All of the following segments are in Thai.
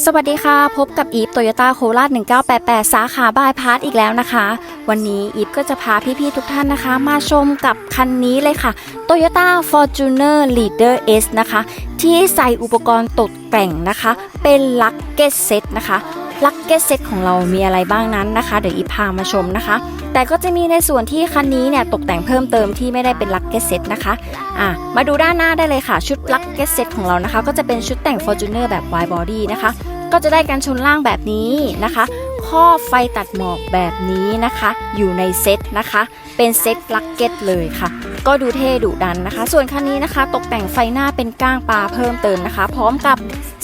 สวัสดีค่ะ พบกับอีฟโตโยต้าโคราช1988 สาขาบายพาร์ทอีกแล้วนะคะ วันนี้อีฟก็จะพาพี่ๆทุกท่านนะคะ มาชมกับคันนี้เลยค่ะ Toyota Fortuner Leader S นะคะ ที่ใส่อุปกรณ์ตกแต่งนะคะ เป็นลักเก็ตเซตนะคะ ลักเก็ตเซ็ตของเรามีอะไรบ้างนั้นนะคะเดี๋ยวอีพามาชมนะคะ แต่ก็จะมีในส่วนที่คันนี้เนี่ยตกแต่งเพิ่มเติมที่ไม่ได้เป็นลักเก็ตเซ็ตนะคะอะมาดูด้านหน้าได้เลยค่ะ ชุดลักเก็ตเซ็ตของเรานะคะ ก็จะเป็นชุดแต่ง Fortuner แบบ wide body นะคะ ก็จะได้การชนล่างแบบนี้นะคะ ข้อไฟตัดหมอกแบบนี้นะคะ อยู่ในเซตนะคะ เป็นเซตลักเก็ตเลยค่ะ ก็ดูเท่ดุดันนะคะ ส่วนคันนี้นะคะ ตกแต่งไฟหน้าเป็นก้างปลาเพิ่มเติมนะคะ พร้อมกับ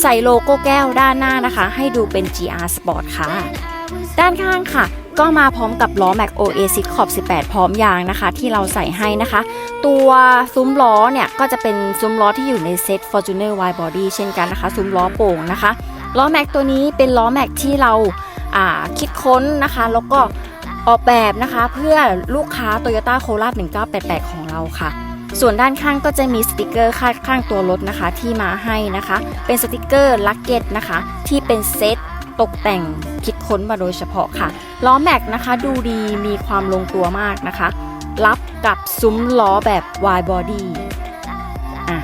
ใส่โลโก้แก้วด้านหน้านะคะ ให้ดูเป็น GR Sport ค่ะ ด้านข้างค่ะก็มาพร้อมกับล้อ Mac Oasis ขอบ 18 พร้อมยางนะคะ ที่เราใส่ให้นะคะ ตัวซุ้มล้อเนี่ยก็จะเป็นซุ้มล้อที่อยู่ในเซต Fortuner Wide Body เช่นกันนะคะ ซุ้มล้อโป่งนะคะล้อแม็กตัวนี้เป็นล้อแม็กที่เรา คิดค้นนะคะ แล้วก็ออกแบบนะคะเพื่อลูกค้า Toyota c o r a 1988 ของเราค่ะ ส่วนด้านข้างก็จะมีสติกเกอร์ข้างข้างตัวรถนะคะ ที่มาให้นะคะ เป็นสติกเกอร์ลักเก็ตนะคะ ที่เป็นเซตตกแต่งคิดค้นมาโดยเฉพาะค่ะล้อแม็กนะคะดูดีมีความลงตัวมากนะคะ รับกับซุ้มล้อแบบ wide body อะ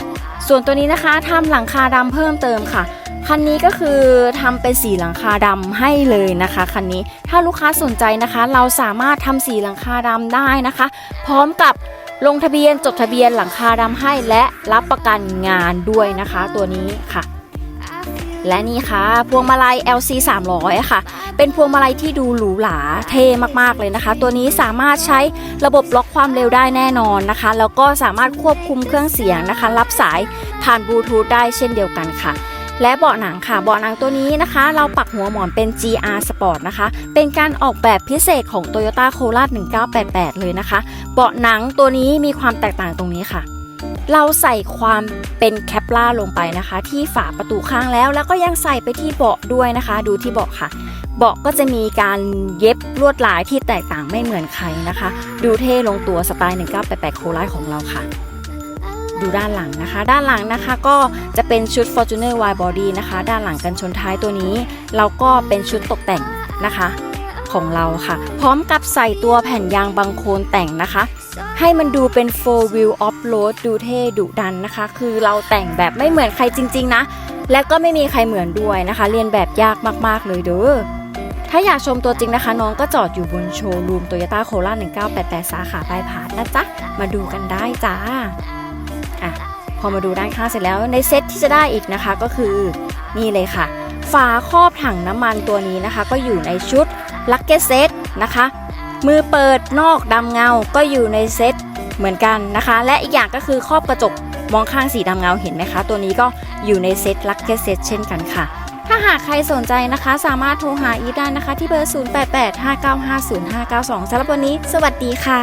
ส่วนตัวนี้นะคะทำหลังคาดำเพิ่มเติมค่ะ คันนี้ก็คือทำเป็นสีหลังคาดำให้เลยนะคะคันนี้ถ้าลูกค้าสนใจนะคะ เราสามารถทำสีหลังคาดำได้นะคะ พร้อมกับลงทะเบียนจดทะเบียนหลังคาดำให้และรับประกันงานด้วยนะคะ ตัวนี้ค่ะ และนี่ค่ะ พวงมาลัย LC 300ค่ะ เป็นพวงมาลัยที่ดูหรูหราเท่มากๆเลยนะคะ ตัวนี้สามารถใช้ระบบล็อกความเร็วได้แน่นอนนะคะ แล้วก็สามารถควบคุมเครื่องเสียงนะคะ รับสายผ่านบลูทูธได้เช่นเดียวกันค่ะ และเบาะหนังค่ะ เบาะหนังตัวนี้นะคะ เราปักหัวหมอนเป็น GR Sport นะคะ เป็นการออกแบบพิเศษของ Toyota c o r a 1988 เลยนะคะ เบาะหนังตัวนี้มีความแตกต่างตรงนี้ค่ะเราใส่ความเป็นแคปล่าลงไปนะคะ ที่ฝาประตูข้างแล้ว แล้วก็ยังใส่ไปที่เบาะด้วยนะคะ ดูที่เบาะค่ะ เบาะก็จะมีการเย็บลวดลายที่แตกต่างไม่เหมือนใครนะคะ ดูเท่ลงตัวสไตล์ 1988 โคไลของเราค่ะ ดูด้านหลังนะคะ ด้านหลังนะคะก็จะเป็นชุด Fortuner Wide Body นะคะ ด้านหลังกันชนท้ายตัวนี้ เราก็เป็นชุดตกแต่งนะคะของเราค่ะ พร้อมกับใส่ตัวแผ่นยางบังโคลนแต่งนะคะ ให้มันดูเป็น four wheel off road ดูเท่ดุดันนะคะ คือเราแต่งแบบไม่เหมือนใครจริง ๆ นะ และก็ไม่มีใครเหมือนด้วยนะคะ เรียนแบบยากมาก ๆ เลยเด้อถ้าอยากชมตัวจริงนะคะ น้องก็จอดอยู่บนโชว์รูมโตโยต้าโคราช1988 สาขาปลายผาดนะจ๊ะ มาดูกันได้จ้า อมาดูด้านข้างเสร็จแล้วในเซตที่จะได้อีกนะคะก็คือนี่เลยค่ะ ฝาครอบถังน้ำมันตัวนี้นะคะ ก็อยู่ในชุดลักเก็ตเซตนะคะ มือเปิดนอกดำเงาก็อยู่ในเซตเหมือนกันนะคะ และอีกอย่างก็คือครอบกระจกมองข้างสีดำเงาเห็นไหมคะ ตัวนี้ก็อยู่ในเซตลักเก็ตเซตเช่นกันค่ะ ถ้าหากใครสนใจนะคะ สามารถโทรหาอีฟได้นะคะ ที่เบอร์ 0885950592สำหรับวันนี้ สวัสดีค่ะ